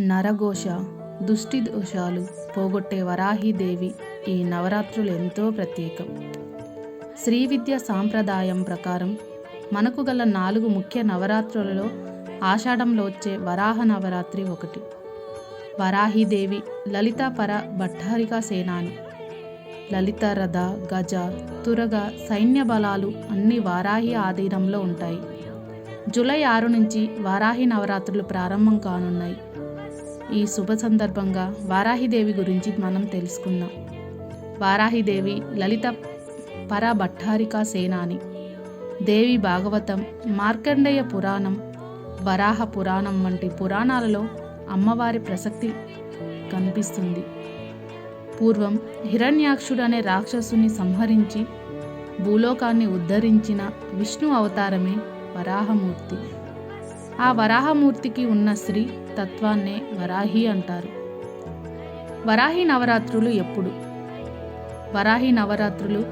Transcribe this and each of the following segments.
నరఘోష దుష్టి దోషాలు పోగొట్టే వరాహీదేవి ఈ నవరాత్రులు ఎంతో ప్రత్యేకం. శ్రీ విద్య సాంప్రదాయం ప్రకారం మనకు గల నాలుగు ముఖ్య నవరాత్రులలో ఆషాఢంలో వచ్చే వరాహ నవరాత్రి ఒకటి. వరాహీదేవి లలితాపర భట్టారికా సేనాని. లలిత రథ గజ తురగ సైన్య బలాలు అన్ని వారాహి ఆధీనంలో ఉంటాయి. జూలై ఆరు నుంచి వారాహి నవరాత్రులు ప్రారంభం కానున్నాయి. ఈ శుభ సందర్భంగా వారాహిదేవి గురించి మనం తెలుసుకుందాం. వారాహిదేవి లలిత పర భట్టారికా సేనాని. దేవి భాగవతం మార్కండేయ పురాణం వరాహ పురాణం వంటి పురాణాలలో అమ్మవారి ప్రసక్తి కనిపిస్తుంది. పూర్వం హిరణ్యాక్షుడు అనే రాక్షసుని సంహరించి భూలోకాన్ని ఉద్ధరించిన విష్ణు అవతారమే వరాహమూర్తి. ఆ వరాహమూర్తికి ఉన్న స్త్రీ తత్వాన్నే వరాహి అంటారు. వరాహి నవరాత్రులు ఎప్పుడు? వరాహి నవరాత్రులు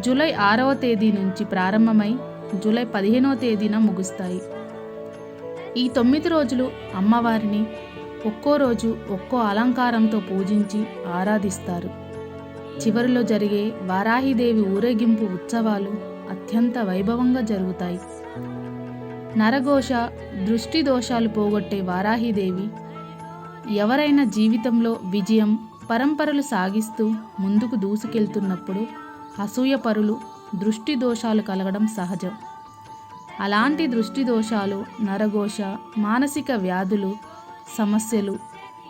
జూలై ఆరవ తేదీ నుంచి ప్రారంభమై జూలై పదిహేనవ తేదీన ముగుస్తాయి. ఈ తొమ్మిది రోజులు అమ్మవారిని ఒక్కో రోజు ఒక్కో అలంకారంతో పూజించి ఆరాధిస్తారు. చివరిలో జరిగే వారాహిదేవి ఊరేగింపు ఉత్సవాలు అత్యంత వైభవంగా జరుగుతాయి. నరఘోష దృష్టి దోషాలు పోగొట్టే వారాహిదేవి. ఎవరైనా జీవితంలో విజయం పరంపరలు సాగిస్తూ ముందుకు దూసుకెళ్తున్నప్పుడు అసూయపరులు దృష్టి దోషాలు కలగడం సహజం. అలాంటి దృష్టి దోషాలు నరఘోష మానసిక వ్యాధులు సమస్యలు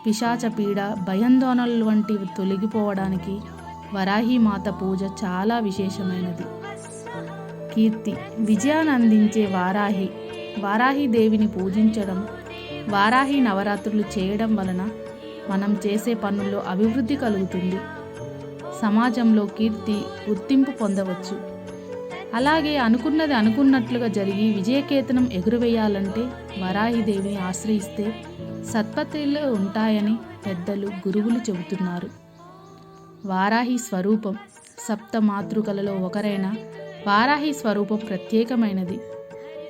పిశాచ పీడ భయాందోళనలు వంటివి తొలగిపోవడానికి వరాహీమాత పూజ చాలా విశేషమైనది. కీర్తి విజయాన్ని అందించే వారాహి వారాహిదేవిని పూజించడం వారాహి నవరాత్రులు చేయడం వలన మనం చేసే పనుల్లో అభివృద్ధి కలుగుతుంది. సమాజంలో కీర్తి గుర్తింపు పొందవచ్చు. అలాగే అనుకున్నది అనుకున్నట్లుగా జరిగి విజయకేతనం ఎగురవేయాలంటే వరాహిదేవిని ఆశ్రయిస్తే సత్పతిలో ఉంటాయని పెద్దలు గురువులు చెబుతున్నారు. వారాహి స్వరూపం సప్త మాతృకలలో ఒకరైన వారాహి స్వరూపం ప్రత్యేకమైనది.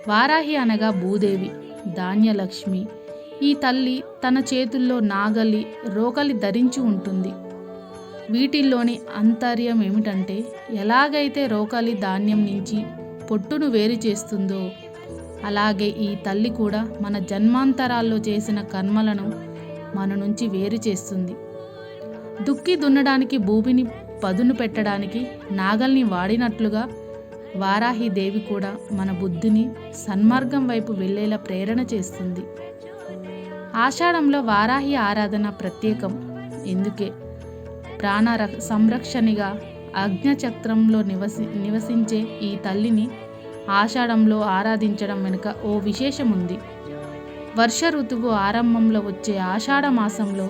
వారాహి అనగా భూదేవి ధాన్యలక్ష్మి. ఈ తల్లి తన చేతుల్లో నాగలి రోకలి ధరించి ఉంటుంది. వీటిల్లోని అంతర్యం ఏమిటంటే ఎలాగైతే రోకలి ధాన్యం నుంచి పొట్టును వేరు చేస్తుందో అలాగే ఈ తల్లి కూడా మన జన్మాంతరాల్లో చేసిన కర్మలను మన నుంచి వేరు చేస్తుంది. దుక్కి దున్నడానికి భూమిని పదును పెట్టడానికి నాగల్ని వాడినట్లుగా వారాహి దేవి కూడా మన బుద్ధిని సన్మార్గం వైపు వెళ్ళేలా ప్రేరణ చేస్తుంది. ఆషాఢంలో వారాహి ఆరాధన ప్రత్యేకం. ఎందుకే? ప్రాణ సంరక్షణిగా అగ్నిచక్రంలో నివసి నివసించే ఈ తల్లిని ఆషాఢంలో ఆరాధించడం వెనుక ఓ విశేషం ఉంది వర్ష ఋతువు ఆరంభంలో వచ్చే ఆషాఢ మాసంలో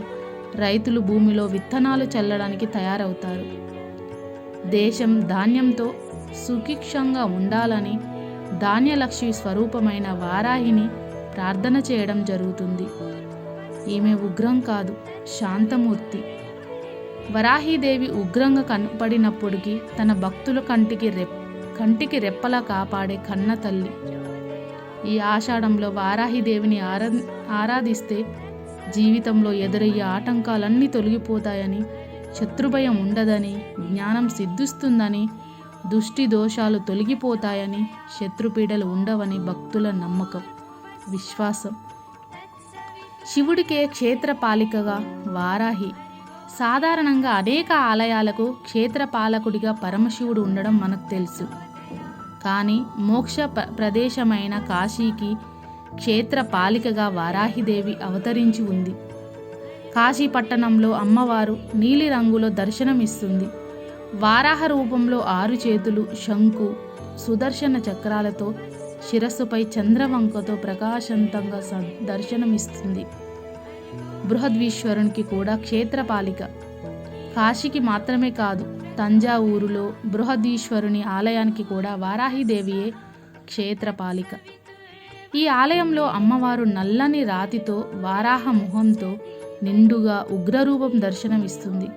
రైతులు భూమిలో విత్తనాలు చల్లడానికి తయారవుతారు. దేశం ధాన్యంతో సుఖిక్షంగా ఉండాలని ధాన్యలక్ష్మి స్వరూపమైన వారాహిని ప్రార్థన చేయడం జరుగుతుంది. ఈమె ఉగ్రం కాదు శాంతమూర్తి. వరాహీదేవి ఉగ్రంగా కనపడినప్పటికీ తన భక్తుల కంటికి రెప్ కంటికి రెప్పలా కాపాడే కన్న తల్లి. ఈ ఆషాఢంలో వారాహిదేవిని ఆరా ఆరాధిస్తే జీవితంలో ఎదురయ్యే ఆటంకాలన్నీ తొలగిపోతాయని శత్రుభయం ఉండదని జ్ఞానం సిద్ధిస్తుందని దుష్టి దోషాలు తొలగిపోతాయని శత్రుపీడలు ఉండవని భక్తుల నమ్మకం విశ్వాసం. శివుడికే క్షేత్రపాలికగా వారాహి. సాధారణంగా అనేక ఆలయాలకు క్షేత్రపాలకుడిగా పరమశివుడు ఉండడం మనకు తెలుసు. కానీ మోక్ష ప- ప్రదేశమైన కాశీకి క్షేత్రపాలికగా వారాహిదేవి అవతరించి ఉంది. కాశీ పట్టణంలో అమ్మవారు నీలిరంగులో దర్శనమిస్తుంది. వారాహ రూపంలో ఆరు చేతులు శంకు సుదర్శన చక్రాలతో శిరస్సుపై చంద్రవంకతో ప్రకాశంతంగా స- దర్శనమిస్తుంది. బృహద్వీశ్వరునికి కూడా క్షేత్రపాలిక. కాశీకి మాత్రమే కాదు తంజావూరులో బృహదీశ్వరుని ఆలయానికి కూడా వారాహిదేవియే క్షేత్రపాలిక. ఈ ఆలయంలో అమ్మవారు నల్లని రాతితో వారాహ ముఖంతో నిండుగా ఉగ్రరూపం దర్శనమిస్తుంది.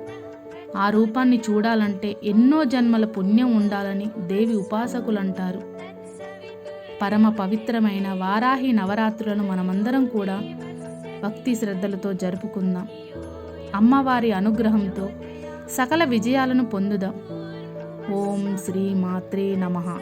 ఆ రూపాన్ని చూడాలంటే ఎన్నో జన్మల పుణ్యం ఉండాలని దేవి ఉపాసకులంటారు. పరమ పవిత్రమైన వారాహి నవరాత్రులను మనమందరం కూడా భక్తి శ్రద్ధలతో జరుపుకుందాం. అమ్మవారి అనుగ్రహంతో సకల విజయాలను పొందుదాం. ఓం శ్రీ మాత్రే నమ.